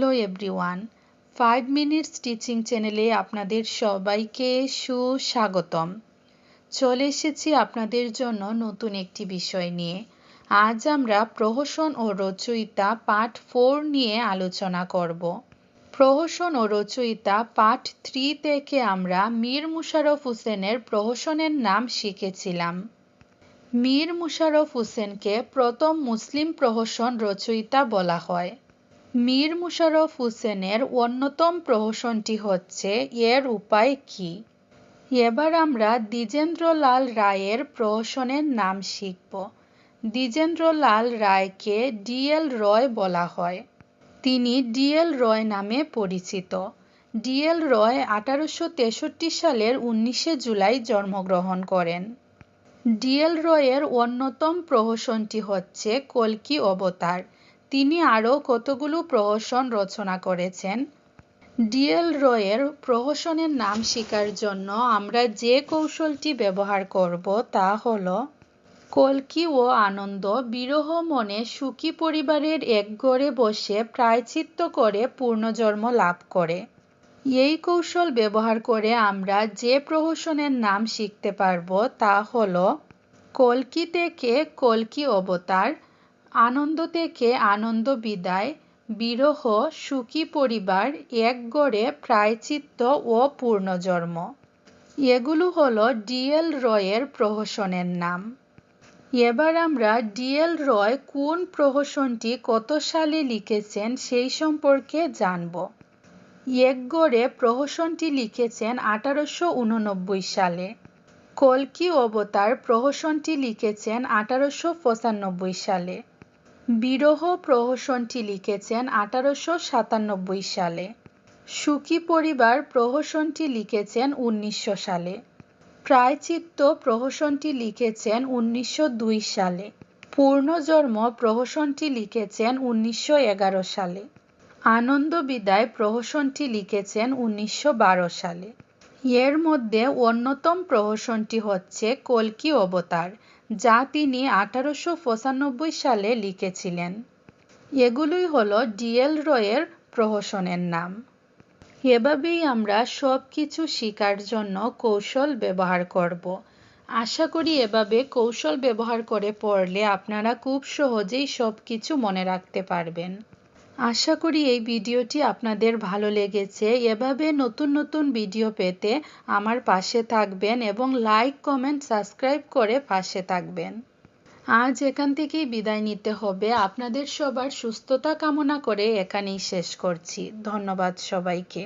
Hello everyone five minutes teaching চ্যানেলে আপনাদের সবাইকে সুস্বাগতম। চলে এসেছি আপনাদের জন্য নতুন একটি বিষয় নিয়ে। আজ আমরা প্রহসন ও রচয়িতা পার্ট ফোর নিয়ে আলোচনা করব। প্রহসন ও রচয়িতা পার্ট থ্রি থেকে আমরা মীর মুশারফ হোসেনের প্রহসনের নাম শিখেছিলাম। মীর মুশারফ হোসেনকে প্রথম মুসলিম প্রহসন রচয়িতা বলা হয়। মীর মুশারফ হোসেনের অন্যতম প্রহসনটি হচ্ছে এর উপায় কি? এবার আমরা দ্বিজেন্দ্রলাল রায়ের প্রহসনের নাম শিখব। দ্বিজেন্দ্রলাল রায়কে ডিএল রয় বলা হয়। তিনি ডিএল রয় নামে পরিচিত। ডিএল রয় আঠারোশো তেষট্টি সালের উনিশে জুলাই জন্মগ্রহণ করেন। ডিএল রয়ের অন্যতম প্রহসনটি হচ্ছে কলকি অবতার। তিনি আরও কতগুলো প্রহসন রচনা করেছেন? ডিএল রয়ের প্রহসনের নাম শেখার জন্য আমরা যে কৌশলটি ব্যবহার করব তা হল, কলকি ও আনন্দ বিরহ মনে সুখী পরিবারের এক গড়ে বসে প্রায়চিত্ত করে পূর্ণজন্ম লাভ করে। এই কৌশল ব্যবহার করে আমরা যে প্রহসনের নাম শিখতে পারব তা হল কলকি থেকে কলকি অবতার আনন্দ থেকে আনন্দ বিদায়, বিরহ, সুখী পরিবার, এক গড়ে প্রায়চিত্ত ও পূর্ণজন্ম। এগুলো হলো ডিএল রয়ের প্রহসনের নাম। এবার আমরা ডিএল রয় কোন প্রহসনটি কত সালে লিখেছেন সেই সম্পর্কে জানব। এক গড়ে প্রহসনটি লিখেছেন আঠারোশো উননব্বই সালে। কলকি অবতার প্রহসনটি লিখেছেন আঠারোশো পঁচানব্বই সালে। বিরহ প্রহসনটি লিখেছেন আঠারোশো সাতানব্বই সালে। সুখী পরিবার প্রহসনটি লিখেছেন উনিশশো সালে। প্রায়চিত্ত প্রহসনটি লিখেছেন উনিশশো দুই সালে। পূর্ণজন্ম প্রহসনটি লিখেছেন উনিশশো এগারো সালে। আনন্দ বিদায় প্রহসনটি লিখেছেন উনিশশো বারো সালে। এর মধ্যে অন্যতম প্রহসনটি হচ্ছে কলকি অবতার, যা তিনি আঠারোশো পঁচানব্বই সালে লিখেছিলেন। এগুলোই হলো ডিএল রয়ের প্রহসনের নাম। এভাবেই আমরা সব কিছু শেখার জন্য কৌশল ব্যবহার করব। আশা করি এভাবে কৌশল ব্যবহার করে পড়লে আপনারা খুব সহজেই সব কিছু মনে রাখতে পারবেন। আশা করি এই ভিডিওটি আপনাদের ভালো লেগেছে। এভাবে নতুন নতুন ভিডিও পেতে আমার পাশে থাকবেন এবং লাইক, কমেন্ট, সাবস্ক্রাইব করে পাশে থাকবেন। আজ এখান থেকেই বিদায় নিতে হবে। আপনাদের সবার সুস্থতা কামনা করে এখানেই শেষ করছি। ধন্যবাদ সবাইকে।